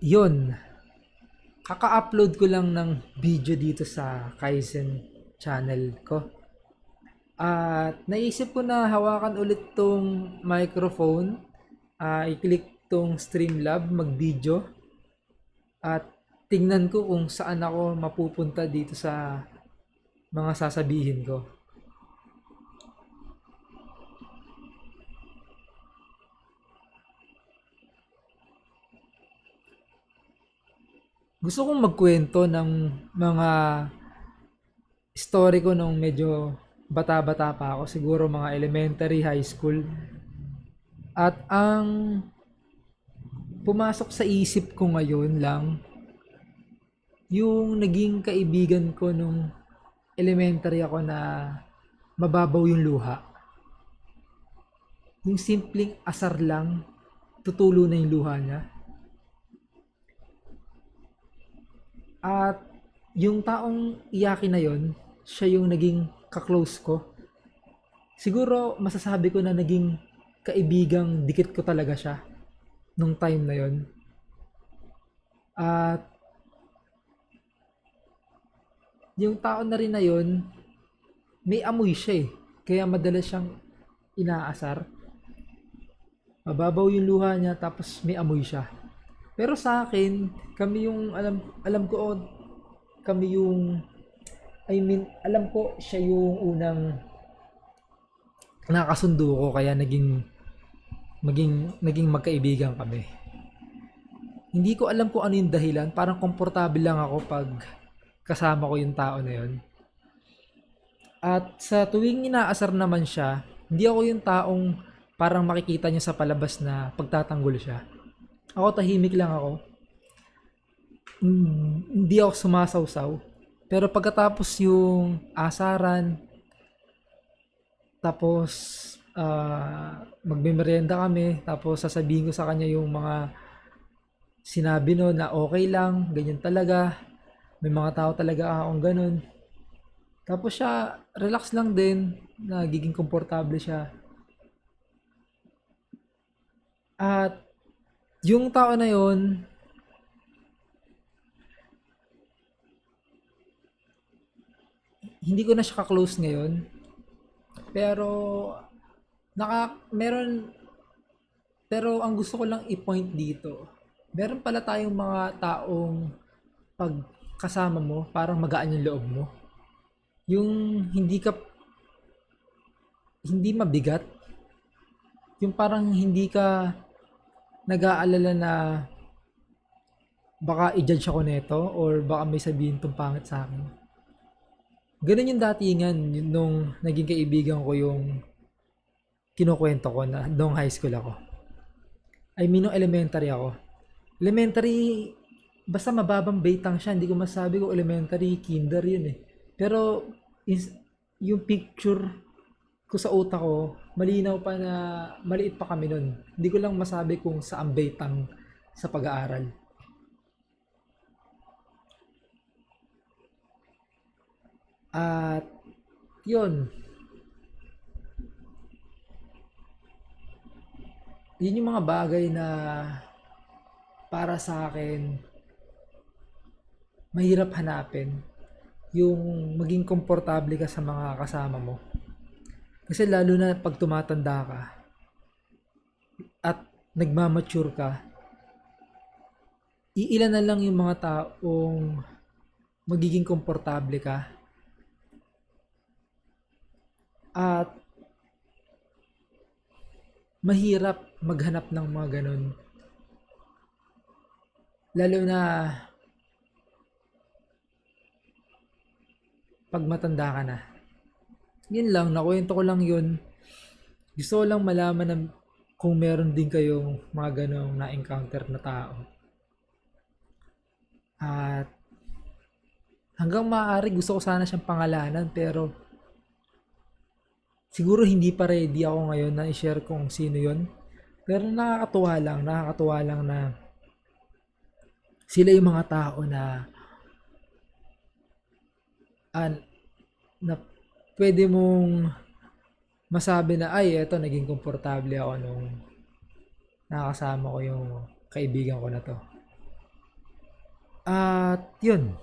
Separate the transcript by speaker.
Speaker 1: yun. Kaka-upload ko lang ng video dito sa Kaizen channel ko. At naisip ko na hawakan ulit tong microphone. Ah, i-click tong Streamlab, mag-video. At tingnan ko kung saan ako mapupunta dito sa mga sasabihin ko. Gusto kong magkwento ng mga story ko nung medyo bata-bata pa ako, siguro mga elementary, high school. At ang pumasok sa isip ko ngayon lang, yung naging kaibigan ko nung elementary ako na mababaw yung luha. Yung simpleng asar lang, tutulo na yung luha niya. At yung taong iyakin na yon, siya yung naging kaklose ko. Siguro masasabi ko na naging kaibigang dikit ko talaga siya nung time na yon. At yung tao na rin na yon, may amoy siya eh. Kaya madalas siyang inaasar. Mababaw yung luha niya tapos may amoy siya. Pero sa akin, kami yung alam alam ko oh, kami yung I mean, alam ko siya yung unang nakasundo ko kaya naging maging naging magkaibigan kami. Hindi ko alam kung ano yung dahilan, parang komportable lang ako pag kasama ko yung tao na yun. At sa tuwing inaasar naman siya, hindi ako yung taong parang makikita niya sa palabas na pagtatanggol siya. Ako tahimik lang ako. Mm, Hindi ako sumasawsaw. Pero pagkatapos yung asaran, tapos ah magmemeryenda kami, tapos sasabihin ko sa kanya yung mga sinabi no na okay lang, ganyan talaga. May mga tao talaga akong ganun. Tapos siya, relax lang din, nagiging komportable siya. At yung tao na yon hindi ko na siya ka-close ngayon. Pero naka meron pero ang gusto ko lang i-point dito. Meron pala tayong mga taong pag kasama mo, parang magaan yung loob mo. Yung hindi ka hindi mabigat. Yung parang hindi ka nag-aalala na baka i-judge ako nito or baka may sabihin tong pangit sa akin. Ganun yung datingan nung naging kaibigan ko yung kinukwento ko na nung high school ako. I mean, nung elementary ako. Elementary, basta mababang baitang siya. Hindi ko masabi kung elementary, kinder yun eh. Pero, is, yung picture ko sa utak ko, malinaw pa na maliit pa kami nun. Hindi ko lang masabi kung saan baitang sa pag-aaral. At, yun. Yun yung mga bagay na para sa akin mahirap hanapin yung maging komportable ka sa mga kasama mo. Kasi lalo na pag tumatanda ka at nagmamature ka, iilan na lang yung mga taong magiging komportable ka at mahirap maghanap ng mga ganun. Lalo na pag matanda ka na. Yun lang, nakwento ko lang yun. Gusto ko lang malaman na kung meron din kayong mga ganong na-encounter na tao. At hanggang maaari gusto ko sana siyang pangalanan pero siguro hindi pa ready ako ngayon na i-share kung sino yon. Pero nakakatuwa lang, nakakatuwa lang na sila yung mga tao na an na pwede mong masabi na, ay, eto, naging komportable ako nung nakakasama ko yung kaibigan ko na to. At yun,